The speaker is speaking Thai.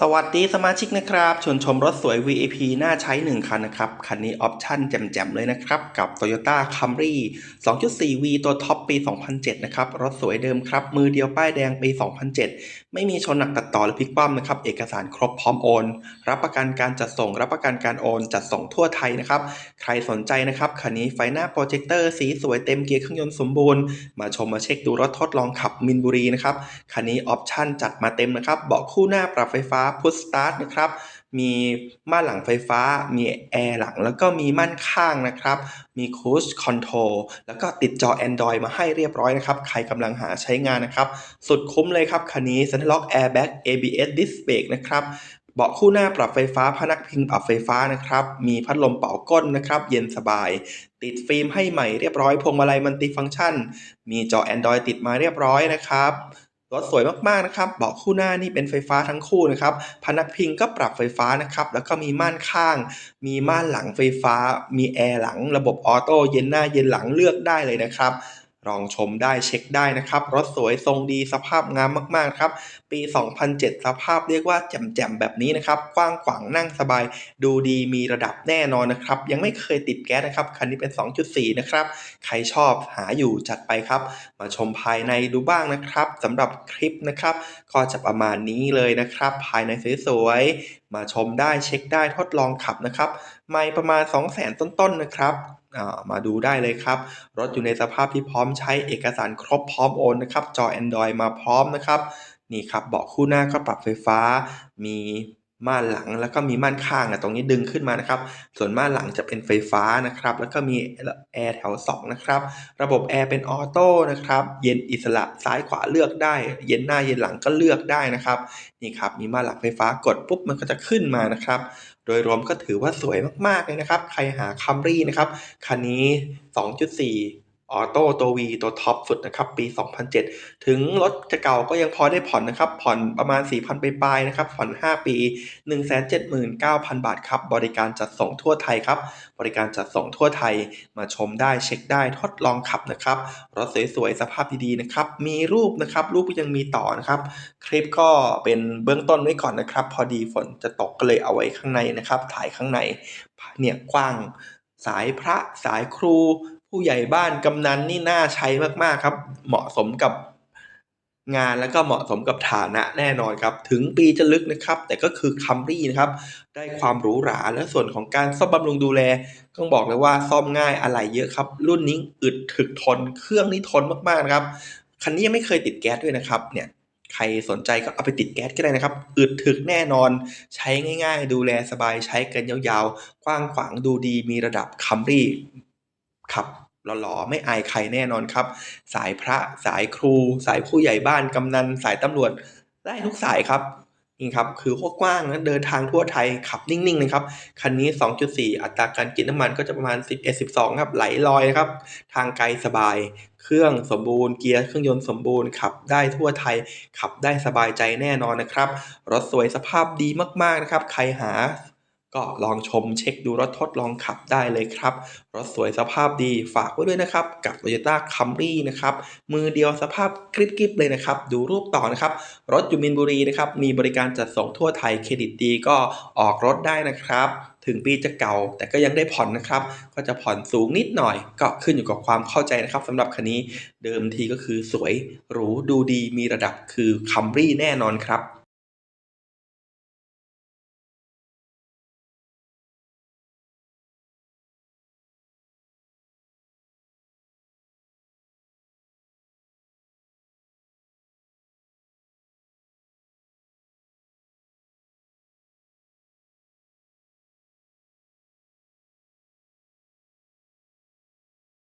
สวัสดีสมาชิกนะครับชวนชมรถสวย VIP น่าใช้ 1 คันนะครับ คันนี้ออปชั่นแจ่มๆเลยนะครับ กับ Toyota Camry 2.4V ตัวท็อปปี 2007 นะครับ รถสวยเดิมครับ มือเดียวป้ายแดงปี 2007 ไม่มีชนหนักตัดต่อหรือพลิกคว่ำนะครับ เอกสารครบพร้อมโอน รับประกันการจัดส่ง รับประกันการโอน จัดส่งทั่วไทยนะครับ ใครสนใจนะครับ คันนี้ไฟหน้าโปรเจคเตอร์สีสวยเต็มเกียร์เครื่องยนต์สมบูรณ์มาชมมาเช็คดูรถทดลองขับมินบุรีนะครับคันนี้ออปชั่นจัดมาเต็มนะครับเบาะคู่หน้าปรับไฟฟ้าพุชสตาร์ทนะครับ มีม่านหลังไฟฟ้า มีแอร์หลังแล้วก็มีม่านข้างนะครับ มีคูชคอนโทรลแล้วก็ติดจอ Android มาให้เรียบร้อยนะครับ ใครกำลังหาใช้งานนะครับ สุดคุ้มเลยครับคันนี้ Center Lock Airbag ABS Disc Brake นะครับเบาะคู่หน้าปรับไฟฟ้าพนักพิงปรับไฟฟ้านะครับ มีพัดลมเป่าก้นนะครับ เย็นสบาย ติดฟิล์มให้ใหม่เรียบร้อยพวงมาลัยมันติฟังก์ชัน มีจอ Android ติดมาเรียบร้อยนะครับ รถสวยมากๆนะครับ เบาะคู่หน้านี่เป็นไฟฟ้าทั้งคู่นะครับ พนักพิงก็ปรับไฟฟ้านะครับ แล้วก็มีม่านข้าง มีม่านหลังไฟฟ้า มีแอร์หลัง ระบบออโต้เย็นหน้าเย็นหลังเลือกได้เลยนะครับ ลองชมได้เช็คได้นะครับ รถสวยทรงดีสภาพงามมากๆครับ ปี 2007 สภาพเรียกว่าแจ่มๆแบบนี้นะครับ กว้างขวางนั่งสบาย ดูดีมีระดับแน่นอนนะครับ ยังไม่เคยติดแก๊สนะครับ คันนี้เป็น 2.4 นะครับ ใครชอบหาอยู่จัดไปครับ มาชมภายในดูบ้างนะครับสำหรับคลิปนะครับ ก็จะประมาณนี้เลยนะครับ ภายในสวยๆมาชมได้เช็คได้ทดลองขับนะครับ ไม่ประมาณ 200,000 ต้นๆนะครับ มาดูได้เลยครับ รถอยู่ในสภาพที่พร้อมใช้เอกสารครบพร้อมโอนนะครับจอ Android มาพร้อมนะครับนี่ครับเบาะคู่หน้าก็ปรับไฟฟ้า มีม่านหลังแล้วก็มีม่านข้างอะตรงนี้ดึงขึ้นมานะครับ ส่วนม่านหลังจะเป็นไฟฟ้านะครับ แล้วก็มีแอร์แถว2นะครับ ระบบแอร์เป็นออโต้นะครับ เย็นอิสระซ้ายขวาเลือกได้ เย็นหน้าเย็นหลังก็เลือกได้นะครับ นี่ครับ มีม่านหลังไฟฟ้ากดปุ๊บมันก็จะขึ้นมานะครับ โดยรวมก็ถือว่าสวยมากๆเลยนะครับ ใครหาคัมรี่นะครับ คันนี้ 2.4 ออโต้ตัว V ตัวท็อปสุดนะครับปี 2007 ถึงรถจะเก่าก็ยังพอได้ผ่อนนะครับ ผ่อนประมาณ 4,000 ไปปลายนะครับ ผ่อน 5 ปี 179,000 บาทครับ บริการจัดส่งทั่วไทยครับ บริการจัดส่งทั่วไทยมาชมได้เช็คได้ทดลองขับนะครับ รถสวยๆ สภาพดีๆนะครับ มีรูปนะครับ รูปยังมีต่อนะครับ คลิปก็เป็นเบื้องต้นไว้ก่อนนะครับ พอดีฝนจะตกก็เลยเอาไว้ข้างในนะครับ ถ่ายข้างในเนี่ยกว้าง สายพระสายครู ผู้ใหญ่บ้านกำนันนี่น่าใช้มากๆครับ เหมาะสมกับงานแล้วก็เหมาะสมกับฐานะแน่นอนครับ ถึงปีจะลึกนะครับ แต่ก็คือคัมรี่นะครับ ได้ความหรูหราและส่วนของการซ่อมบำรุงดูแลต้องบอกเลยว่าซ่อมง่ายอะไรเยอะครับ รุ่นนี้อึดถึกทนเครื่องนี่ทนมากๆนะครับคันนี้ยังไม่เคยติดแก๊สด้วยนะครับเนี่ย ใครสนใจก็เอาไปติดแก๊สก็ได้นะครับ อึดถึกแน่นอน ใช้ง่าย ๆ ดูแลสบายใช้กันยาวๆ กว้างขวางดูดีมีระดับคัมรี่ขับหล่อๆไม่อายใครแน่นอนครับ สายพระสายครู สายผู้ใหญ่บ้านกำนันสายตำรวจได้ทุกสายครับนี่ครับคือกว้างนะเดินทางทั่วไทยขับนิ่งๆเลยครับคันนี้ 2.4 อัตราการกินน้ำมันก็จะประมาณ 11-12 ครับไหลลอยครับ ทางไกลสบาย เครื่องสมบูรณ์เกียร์เครื่องยนต์สมบูรณ์ขับได้ทั่วไทย ขับได้สบายใจแน่นอนนะครับ รถสวยสภาพดีมากๆนะครับ ใครหา ก็ลองชมเช็คดูรถทดลองขับได้เลยครับ รถสวยสภาพดีฝากไว้ด้วยนะครับ กับ Toyota Camry นะครับมือเดียวสภาพกริบๆเลยนะครับ ดูรูปต่อนะครับ รถอยู่มินบุรีนะครับมีบริการจัดส่งทั่วไทยเครดิตดีก็ออกรถได้นะครับถึงปีจะเก่าแต่ก็ยังได้ผ่อนนะครับ ก็จะผ่อนสูงนิดหน่อย ก็ขึ้นอยู่กับความเข้าใจนะครับสำหรับคันนี้เดิมทีก็คือสวยหรูดูดีมีระดับคือ Camry แน่นอนครับ